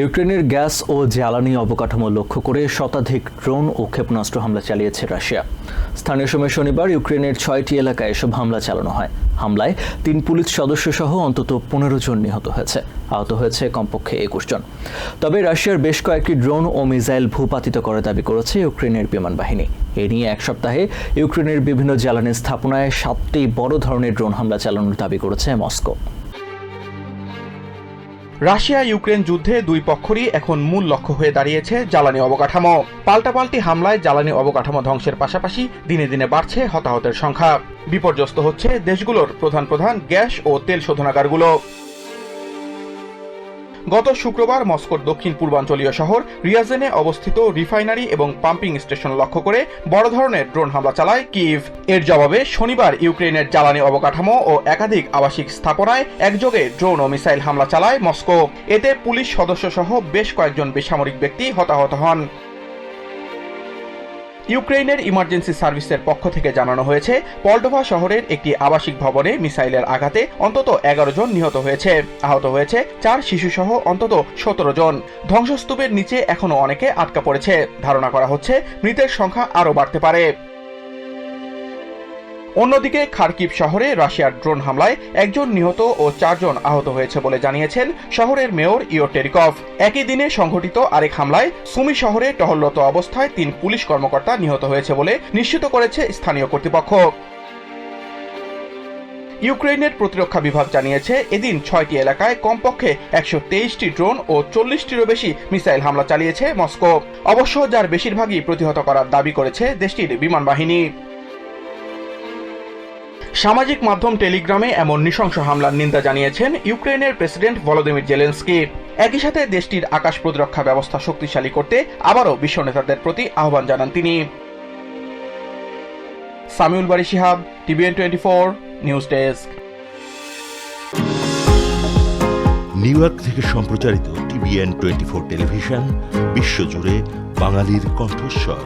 ইউক্রেনের গ্যাস ও জ্বালানি অবকাঠামো লক্ষ্য করে শতাধিক ড্রোন ও ক্ষেপণাস্ত্র হামলা চালিয়েছে রাশিয়া। স্থানীয় সময় শনিবার ইউক্রেনের ছয়টি এলাকায় এসব হামলা চালানো হয়। হামলায় তিন পুলিশ সদস্য সহ অন্তত পনেরো জন নিহত হয়েছে। আহত হয়েছে কমপক্ষে একুশ জন। তবে রাশিয়ার বেশ কয়েকটি ড্রোন ও মিসাইল ভূপাতিত করে দাবি করেছে ইউক্রেনের বিমান বাহিনী। এ নিয়ে এক সপ্তাহে ইউক্রেনের বিভিন্ন জ্বালানি স্থাপনায় সাতটি বড় ধরনের ড্রোন হামলা চালানোর দাবি করেছে মস্কো। রাশিয়া ইউক্রেন যুদ্ধে দুই পক্ষরই এখন মূল লক্ষ্য হয়ে দাঁড়িয়েছে জ্বালানি অবকাঠামো। পাল্টাপাল্টি হামলায় জ্বালানি অবকাঠামো ধ্বংসের পাশাপাশি দিনে দিনে বাড়ছে হতাহতের সংখ্যা। বিপর্যস্ত হচ্ছে দেশগুলোর প্রধান প্রধান গ্যাস ও তেল শোধনাগারগুলো। গত শুক্রবার মস্কোর দক্ষিণ পূর্বাঞ্চলীয় শহর রিয়াজেনে অবস্থিত রিফাইনারি এবং পাম্পিং স্টেশন লক্ষ্য করে বড় ধরনের ড্রোন হামলা চালায় কিভ এর জবাবে শনিবার ইউক্রেনের জ্বালানি অবকাঠামো ও একাধিক আবাসিক স্থাপনায় একযোগে ড্রোন ও মিসাইল হামলা চালায় মস্কো। এতে পুলিশ সদস্য সহ বেশ কয়েকজন বেসামরিক ব্যক্তি হতাহত হন। ইউক্রেনের ইমার্জেন্সি সার্ভিসের পক্ষ থেকে জানানো হয়েছে, পল্ডোভা শহরের একটি আবাসিক ভবনে মিসাইলের আঘাতে অন্তত এগারো জন নিহত হয়েছে। আহত হয়েছে চার শিশুসহ অন্তত সতেরো জন। ধ্বংসস্তূপের নিচে এখনও অনেকে আটকা পড়েছে। ধারণা করা হচ্ছে, মৃতের সংখ্যা আরও বাড়তে পারে। অন্যদিকে খার্কিভ শহরে রাশিয়ার ড্রোন হামলায় একজন নিহত ও চারজন আহত হয়েছে বলে জানিয়েছেন শহরের মেয়র ইও টেরিকভ একই দিনে সংঘটিত আরেক হামলায় সুমি শহরে টহলরত অবস্থায় তিন পুলিশ কর্মকর্তা নিহত হয়েছে বলে নিশ্চিত করেছে স্থানীয় কর্তৃপক্ষ। ইউক্রেনের প্রতিরক্ষা বিভাগ জানিয়েছে, এদিন ছয়টি এলাকায় কমপক্ষে একশো তেইশটি ড্রোন ও চল্লিশটিরও বেশি মিসাইল হামলা চালিয়েছে মস্কো। অবশ্য যার বেশিরভাগই প্রতিহত করার দাবি করেছে দেশটির বিমান বাহিনী। সামাজিক মাধ্যম টেলিগ্রামে এমন নৃশংস হামলার নিন্দা জানিয়েছেন ইউক্রেনের প্রেসিডেন্ট ভলোদিমির জেলেন্সকি। একই সাথে দেশটির আকাশ প্রতিরক্ষা ব্যবস্থা শক্তিশালী করতে আবারও বিশ্ব নেতাদের প্রতি আহ্বান জানান তিনি। Samiul Bari Shihab, TVN twenty four, news desk. New York থেকে সম্প্রচারিত টিভিএন টোয়েন্টি ফোর টেলিভিশন, বিশ্বজুড়ে বাঙালির কণ্ঠস্বর।